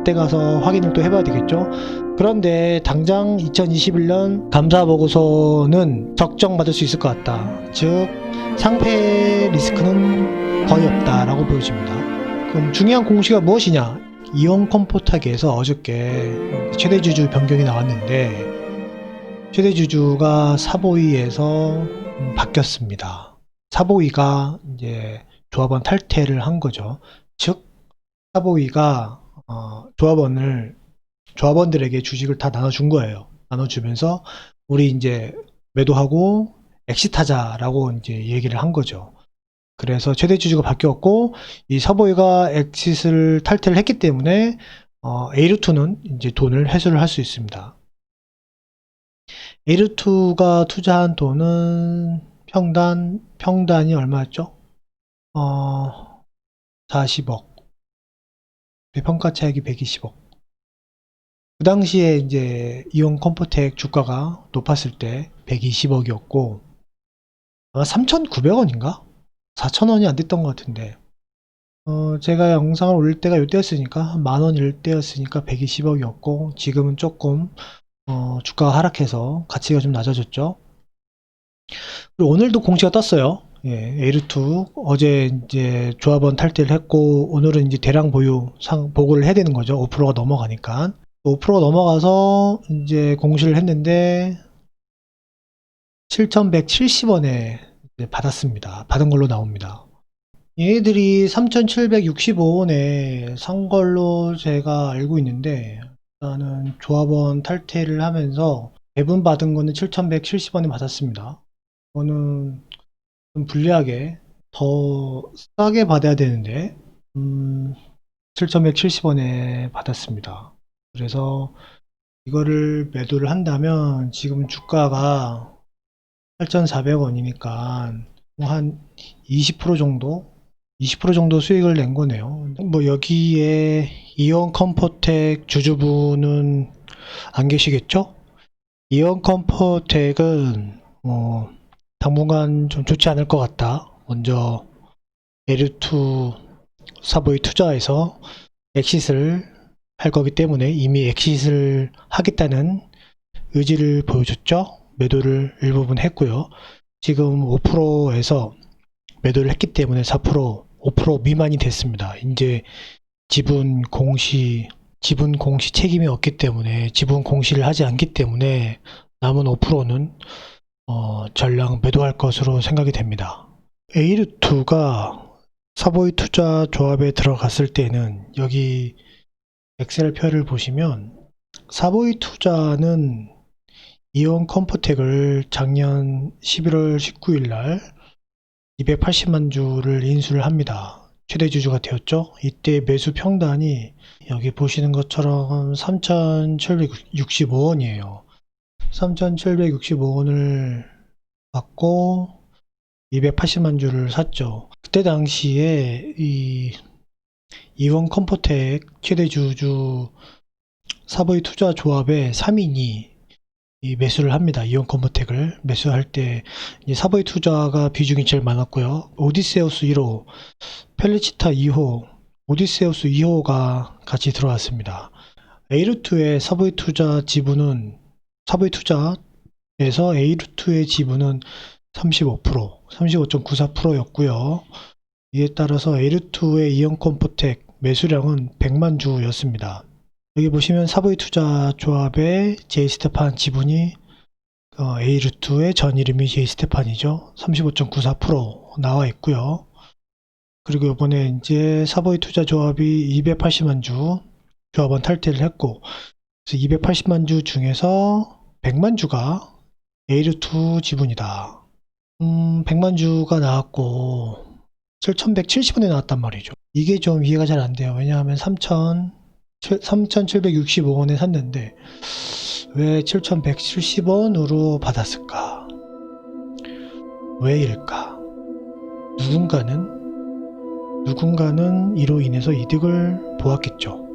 그때 가서 확인을 또 해봐야 되겠죠. 그런데 당장 2021년 감사 보고서는 적정받을 수 있을 것 같다. 즉 상패 리스크는 거의 없다라고 보여집니다. 그럼 중요한 공시가 무엇이냐? 이온 컴포타기에서 어저께 최대 주주 변경이 나왔는데 최대 주주가 사보이에서 음, 바뀌었습니다. 사보이가 이제 조합원 탈퇴를 한 거죠. 즉 사보이가 어, 조합원을 조합원들에게 주식을 다 나눠준 거예요. 나눠주면서 우리 이제 매도하고 엑시타자라고 이제 얘기를 한 거죠. 그래서 최대 주주가 바뀌었고 이 사보이가 엑시스를 탈퇴를 했기 때문에 어, 에이루투는 이제 돈을 회수를 할 수 있습니다. 에이루투가 투자한 돈은 평단 평단이 얼마였죠? 어 40억. 평가 차익이 120억. 그 당시에 이제 이온 컴포텍 주가가 높았을 때 120억이었고 아마 3,900원인가? 4,000원이 안 됐던 것 같은데 어, 제가 영상을 올릴 때가 이때였으니까 만원 일 때였으니까 120억이었고 지금은 조금 어, 주가가 하락해서 가치가 좀 낮아졌죠. 그리고 오늘도 공시가 떴어요. 예, 에이르2 어제 이제 조합원 탈퇴를 했고 오늘은 이제 대량 보유 상 보고를 해야 되는 거죠. 5%가 넘어가니까 5%가 넘어가서 이제 공시를 했는데 7,170원에 받았습니다. 받은 걸로 나옵니다. 얘네들이 3,765원에 산 걸로 제가 알고 있는데 일단은 조합원 탈퇴를 하면서 배분 받은 거는 7,170원에 받았습니다. 이거는 좀 불리하게 더 싸게 받아야 되는데 음, 7,170원에 받았습니다. 그래서 이거를 매도를 한다면 지금 주가가 8,400원이니까 뭐한20% 정도 20% 정도 수익을 낸 거네요. 뭐 여기에 이온 컴포텍 주주분은 안 계시겠죠? 이온 컴포텍은 뭐 당분간 좀 좋지 않을 것 같다. 먼저 에르투 사보이 투자에서 엑시스를 할 거기 때문에 이미 엑시스를 하겠다는 의지를 보여줬죠. 매도를 일부분 했고요. 지금 5%에서 매도를 했기 때문에 4% 5% 미만이 됐습니다. 이제 지분 공시 지분 공시 책임이 없기 때문에 지분 공시를 하지 않기 때문에 남은 5%는 어, 전량 매도할 것으로 생각이 됩니다. 에이르2가 사보이 투자 조합에 들어갔을 때는 여기 엑셀 표를 보시면 사보이 투자는 이온 컴포텍을 작년 11월 19일 날 280만 주를 인수를 합니다. 최대 주주가 되었죠. 이때 매수 평단이 여기 보시는 것처럼 3,765원이에요. 3,765원을 받고 280만 주를 샀죠. 그때 당시에 이 이원 컴포텍 최대 주주 사보이 투자 조합의 3인이 이 매수를 합니다. 이온 컴포텍을 매수할 때이 사보이 투자가 비중이 제일 많았고요. 오디세우스 1호, 펠리치타 2호, 오디세우스 2호가 같이 들어왔습니다. 에이루트의 사보이 투자 지분은 사보이 투자에서 에이루트의 지분은 35%, 35.94%였고요. 이에 따라서 에이루트의 이온 컴포텍 매수량은 100만 주였습니다. 여기 보시면 사보이 투자 조합의 제이스테판 지분이 어, 에이루트의 전 이름이 제이스테판이죠. 35.94% 나와 있고요. 그리고 이번에 이제 사보이 투자 조합이 280만 주 조합원 탈퇴를 했고 그래서 280만 주 중에서 100만 주가 에이루트 지분이다. 음, 100만 주가 나왔고 7,170원에 나왔단 말이죠. 이게 좀 이해가 잘 안 돼요. 왜냐하면 3,000 3,765원에 샀는데 왜 7,170원으로 받았을까? 왜일까? 누군가는 누군가는 이로 인해서 이득을 보았겠죠.